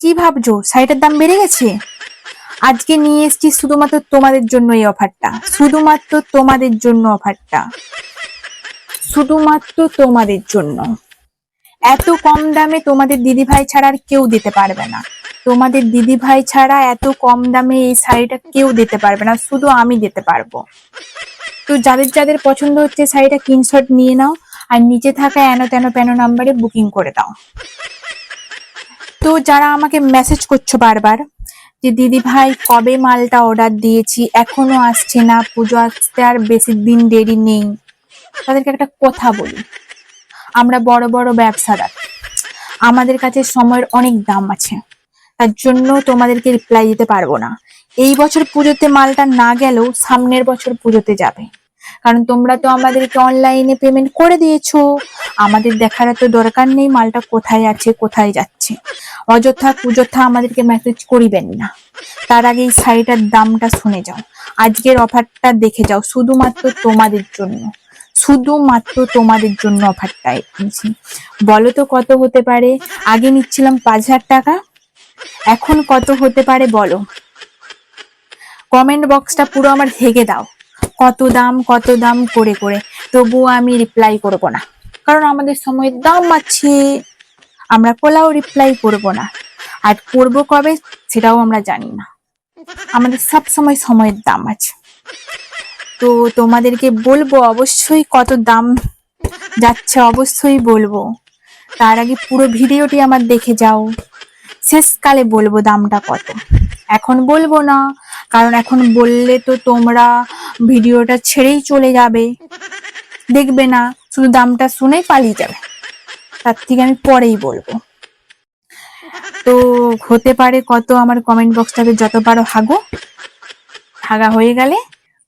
কি ভাবছ? শাড়িটার দাম বেড়ে গেছে? আজকে নিয়ে এসেছি শুধুমাত্র তোমাদের জন্য এই অফারটা। শুধুমাত্র তোমাদের জন্য অফারটা। শুধুমাত্র তোমাদের জন্য। এত কম দামে তোমাদের দিদি ভাই ছাড়া আর কেউ দিতে পারবে না। তোমাদের দিদি ভাই ছাড়া এত কম দামে এই শাড়িটা কেউ দিতে পারবে না, শুধু আমি দিতে পারব। তো যাদের যাদের পছন্দ হচ্ছে শাড়িটা স্ক্রিনশট নিয়ে নাও আর নিচে থাকা এনো তেন প্যানো নাম্বারে বুকিং করে দাও। তো যারা আমাকে মেসেজ করছ বারবার যে, দিদি ভাই, কবে মালটা অর্ডার দিয়েছি? এখনও আসছে না, পুজো আসতে আর বেশি দিন দেরি নেই। তাদেরকে একটা কথা বলি। আমরা বড় বড় ব্যবসাদার। আমাদের কাছে সময়ের অনেক দাম আছে। তার জন্য তোমাদেরকে রিপ্লাই দিতে পারব না। এই বছর পুজোতে মালটা না গেলেও সামনের বছর পুজোতে যাবে। কারণ তোমরা তো আমাদেরকে অনলাইনে পেমেন্ট করে দিয়েছ। আমাদের দেখার তো দরকার নেই, মালটা কোথায় আছে, কোথায় যাচ্ছে। অযথা কুযথা আমাদেরকে মেসেজ করিবেন না। তার আগে এই শাড়িটার দামটা শুনে যাও। আজকের অফারটা দেখে যাও, শুধুমাত্র তোমাদের জন্য। শুধুমাত্র তোমাদের জন্য অফারটা এনেছি। বলো তো কত হতে পারে? আগে নিচ্ছিলাম পাঁচ হাজার টাকা। এখন কত হতে পারে বলো? কমেন্ট বক্সটা পুরো আমার হেগে দাও। কত দাম কত দাম করে করে। তবুও আমি রিপ্লাই করব না। কারণ আমাদের সময়ের দাম আছে। আমরা কোলাও রিপ্লাই করব না। আর করব কবে সেটাও আমরা জানি না। আমাদের সব সময় সময়ের দাম আছে। তো তোমাদেরকে বলব অবশ্যই কত দাম যাচ্ছে অবশ্যই বলব। তার আগে পুরো ভিডিওটি আমার দেখে যাও। শেষকালে বলব দামটা কত। এখন বলব না, কারণ এখন বললে তো তোমরা ভিডিওটা ছেড়েই চলে যাবে। দেখবে না, শুধু দামটা শুনেই পালিয়ে যাবে। তার থেকে আমি পরেই বলব। তো হতে পারে কত আমার কমেন্ট বক্সটাকে যত পারো হাগো। হাগা হয়ে গেলে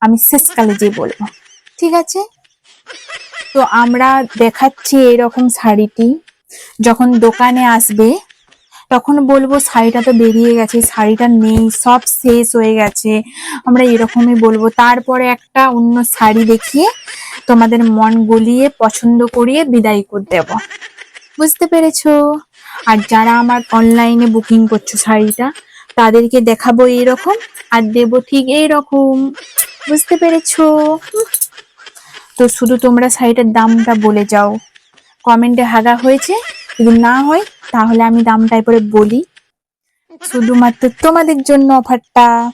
আমি শেষকালে যে বলব। ঠিক আছে? তো আমরা দেখাচ্ছি এরকম শাড়িটি। যখন দোকানে আসবে তখন বলব শাড়িটা তো বেরিয়ে গেছে, শাড়িটা নেই, সব শেষ হয়ে গেছে। আমরা এরকমই বলব। তারপরে একটা অন্য শাড়ি দেখিয়ে তোমাদের মন গলিয়ে পছন্দ করিয়ে বিদায় করে দেব। বুঝতে পেরেছ? আর যারা আমার অনলাইনে বুকিং করছ শাড়িটা, তাদেরকে দেখাবো এইরকম আর দেবো ঠিক এইরকম। বুঝতে পেরেছ? তো শুধু তোমরা শাড়িটার দামটা বলে যাও। কমেন্টে হাগা হয়েছে যদি না হয়, তাহলে আমি দামটা এরপরে বলি। শুধুমাত্র তোমাদের জন্য অফারটা।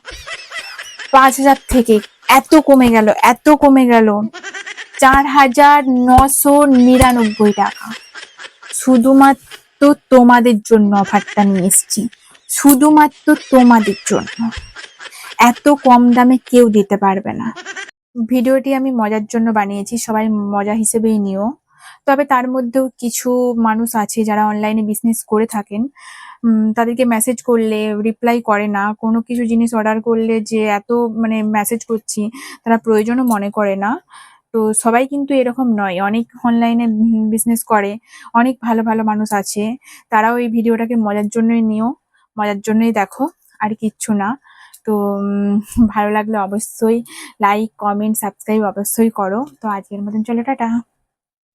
পাঁচ হাজার থেকে এত কমে গেল, এত কমে গেল। চার হাজার নশো নিরানব্বই টাকা। শুধুমাত্র তোমাদের জন্য অফারটা নিয়ে এসছি। শুধুমাত্র তোমাদের জন্য। এত কম দামে কেউ দিতে পারবে না। ভিডিওটি আমি মজার জন্য বানিয়েছি, সবাই মজা হিসেবেই নিও। তবে তার মধ্যেও কিছু মানুষ আছে যারা অনলাইনে বিজনেস করে থাকেন। তাদেরকে মেসেজ করলে রিপ্লাই করে না, কোনো কিছু জিনিস অর্ডার করলে যে এত মানে মেসেজ করছি, তারা প্রয়োজনও মনে করে না। তো সবাই কিন্তু এরকম নয়। অনেক অনলাইনে বিজনেস করে, অনেক ভালো ভালো মানুষ আছে। তারাও এই ভিডিওটাকে মজার জন্যই নিও, মজার জন্যই দেখো, আর কিচ্ছু না। তো ভালো লাগলে অবশ্যই লাইক কমেন্ট সাবস্ক্রাইব অবশ্যই করো। তো আজকের মতন চলো, টাটা।